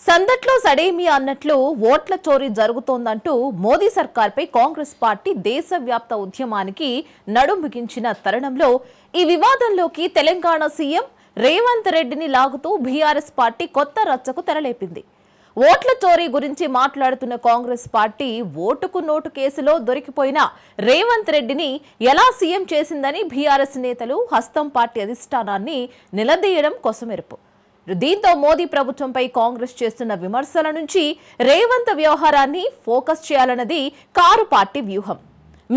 సందట్లో సడేమి అన్నట్లు ఓట్ల చోరీ జరుగుతోందంటూ మోదీ సర్కార్పై కాంగ్రెస్ పార్టీ దేశవ్యాప్త ఉద్యమానికి నడుం బిగించిన తరుణంలో ఈ వివాదంలోకి తెలంగాణ సీఎం రేవంత్ రెడ్డిని లాగుతూ బీఆర్ఎస్ పార్టీ కొత్త రచ్చకు తెరలేపింది. ఓట్ల చోరీ గురించి మాట్లాడుతున్న కాంగ్రెస్ పార్టీ ఓటుకు నోటు కేసులో దొరికిపోయిన రేవంత్ రెడ్డిని ఎలా సీఎం చేసిందని బీఆర్ఎస్ నేతలు హస్తం పార్టీ అధిష్టానాన్ని నిలదీయడం కొసమెరుపు. దీంతో మోదీ ప్రభుత్వంపై కాంగ్రెస్ చేస్తున్న విమర్శల నుంచి రేవంత్ వ్యవహారాన్ని ఫోకస్ చేయాలన్నది కారు పార్టీ వ్యూహం.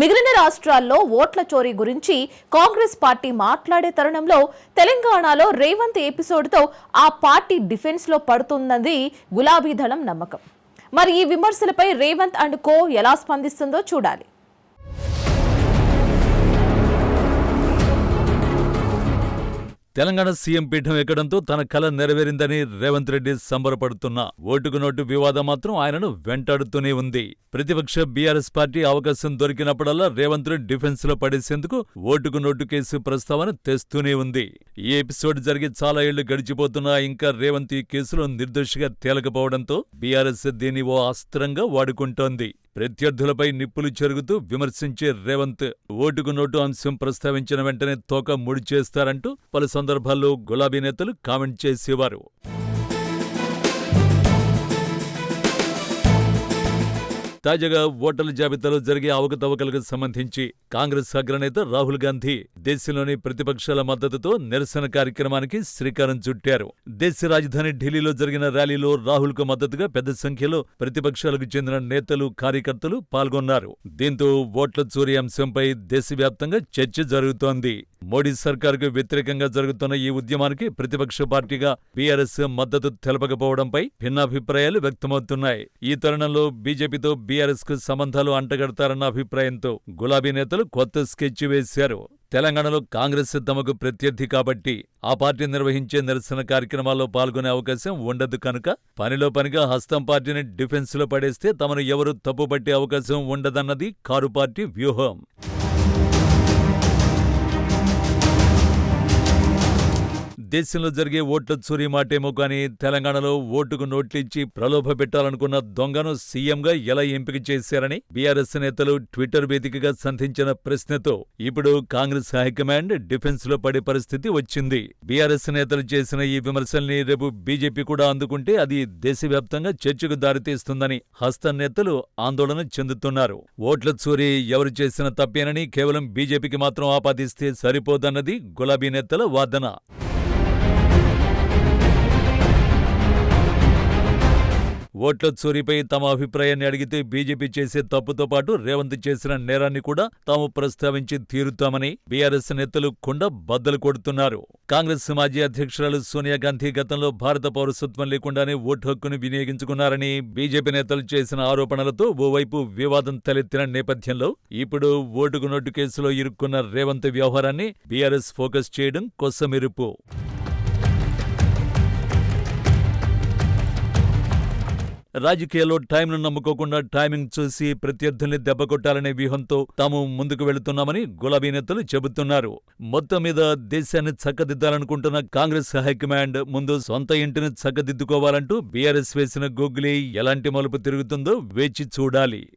మిగిలిన రాష్ట్రాల్లో ఓట్ల చోరీ గురించి కాంగ్రెస్ పార్టీ మాట్లాడే తరుణంలో తెలంగాణలో రేవంత్ ఎపిసోడ్తో ఆ పార్టీ డిఫెన్స్లో పడుతుందని గులాబీదళం నమ్మకం. మరి ఈ విమర్శలపై రేవంత్ అండ్ కో ఎలా స్పందిస్తుందో చూడాలి. తెలంగాణ సీఎం పీఠం ఎక్కడంతో తన కల నెరవేరిందని రేవంత్ రెడ్డి సంబరపడుతున్నా ఓటుకు నోటు వివాదం మాత్రం ఆయనను వెంటాడుతూనే ఉంది. ప్రతిపక్ష బీఆర్ఎస్ పార్టీ అవకాశం దొరికినప్పుడల్లా రేవంత్ రెడ్డి డిఫెన్స్లో పడేసేందుకు ఓటుకు నోటు కేసు ప్రస్తావన తెస్తూనే ఉంది. ఈ ఎపిసోడ్ జరిగి చాలా ఏళ్ళు గడిచిపోతున్నా ఇంకా రేవంత్ ఈ కేసులో నిర్దోషిగా తేలకపోవడంతో బీఆర్ఎస్ దీన్ని ఓ అస్త్రంగా వాడుకుంటోంది. ప్రత్యర్థులపై నిప్పులు చెరుగుతూ విమర్శించే రేవంత్ ఓటుకు నోటు అంశం ప్రస్తావించిన వెంటనే తోక ముడి చేస్తారంటూ పలు సందర్భాల్లో గులాబీ నేతలు కామెంట్ చేసేవారు. తాజాగా ఓటర్ల జాబితాలో జరిగే అవకతవకలకు సంబంధించి కాంగ్రెస్ అగ్రనేత రాహుల్ గాంధీ దేశంలోని ప్రతిపక్షాల మద్దతుతో నిరసన కార్యక్రమానికి శ్రీకారం చుట్టారు. దేశ రాజధాని ఢిల్లీలో జరిగిన ర్యాలీలో రాహుల్కు మద్దతుగా పెద్ద సంఖ్యలో ప్రతిపక్షాలకు చెందిన నేతలు కార్యకర్తలు పాల్గొన్నారు. దీంతో ఓట్ల చోరీ అంశంపై దేశవ్యాప్తంగా చర్చ జరుగుతోంది. మోడీ సర్కారుకు వ్యతిరేకంగా జరుగుతున్న ఈ ఉద్యమానికి ప్రతిపక్ష పార్టీగా బీఆర్ఎస్ మద్దతు తెలపకపోవడంపై భిన్నాభిప్రాయాలు వ్యక్తమవుతున్నాయి. ఈ తరుణంలో బీజేపీతో బీఆర్ఎస్కు సంబంధాలు అంటగడతారన్న అభిప్రాయంతో గులాబీ నేతలు కొత్త స్కెచ్ వేశారు. తెలంగాణలో కాంగ్రెస్ తమకు ప్రత్యర్థి కాబట్టి ఆ పార్టీ నిర్వహించే నిరసన కార్యక్రమాల్లో పాల్గొనే అవకాశం ఉండదు కనుక పనిలో పనిగా హస్తం పార్టీని డిఫెన్స్లో పడేస్తే తమను ఎవరూ తప్పుపట్టే అవకాశం ఉండదన్నది కారు పార్టీ వ్యూహం. దేశంలో జరిగే ఓట్ల చోరీ మాటేమో కానీ తెలంగాణలో ఓటుకు నోట్లిచ్చి ప్రలోభ పెట్టాలనుకున్న దొంగను సీఎంగా ఎలా ఎంపిక చేశారని బీఆర్ఎస్ నేతలు ట్విట్టర్ వేదికగా సంధించిన ప్రశ్నతో ఇప్పుడు కాంగ్రెస్ హైకమాండ్ డిఫెన్స్లో పడే పరిస్థితి వచ్చింది. బీఆర్ఎస్ నేతలు చేసిన ఈ విమర్శల్ని రేపు బీజేపీ కూడా అందుకుంటే అది దేశవ్యాప్తంగా చర్చకు దారితీస్తుందని హస్త నేతలు ఆందోళన చెందుతున్నారు. ఓట్ల చోరీ ఎవరు చేసిన తప్పేనని కేవలం బీజేపీకి మాత్రం ఆపాదిస్తే సరిపోదన్నది గులాబీ నేతల వాదన. ఓట్ల చోరీపై తమ అభిప్రాయాన్ని అడిగితే బీజేపీ చేసే తప్పుతో పాటు రేవంత్ చేసిన నేరాన్ని కూడా తాము ప్రస్తావించి తీరుతామని బీఆర్ఎస్ నేతలు కుండ బద్దలు కొడుతున్నారు. కాంగ్రెస్ మాజీ అధ్యక్షురాలు సోనియా గాంధీ గతంలో భారత పౌరసత్వం లేకుండానే ఓటు హక్కును వినియోగించుకున్నారని బీజేపీ నేతలు చేసిన ఆరోపణలతో ఓవైపు వివాదం తలెత్తిన నేపథ్యంలో ఇప్పుడు ఓటుకు నోటు కేసులో ఇరుక్కున్న రేవంత్ వ్యవహారాన్ని బీఆర్ఎస్ ఫోకస్ చేయడం కొసమెరుపు. రాజకీయాల్లో టైంను నమ్ముకోకుండా టైమింగ్ చూసి ప్రత్యర్థుల్ని దెబ్బకొట్టాలనే వ్యూహంతో తాము ముందుకు వెళుతున్నామని గులాబీ నేతలు చెబుతున్నారు. మొత్తం మీద దేశాన్ని చక్కదిద్దాలనుకుంటున్న కాంగ్రెస్ హైకమాండ్ ముందు సొంత ఇంటిని చక్కదిద్దుకోవాలంటూ బీఆర్ఎస్ వేసిన గూగులీ ఎలాంటి మలుపు తిరుగుతుందో వేచి చూడాలి.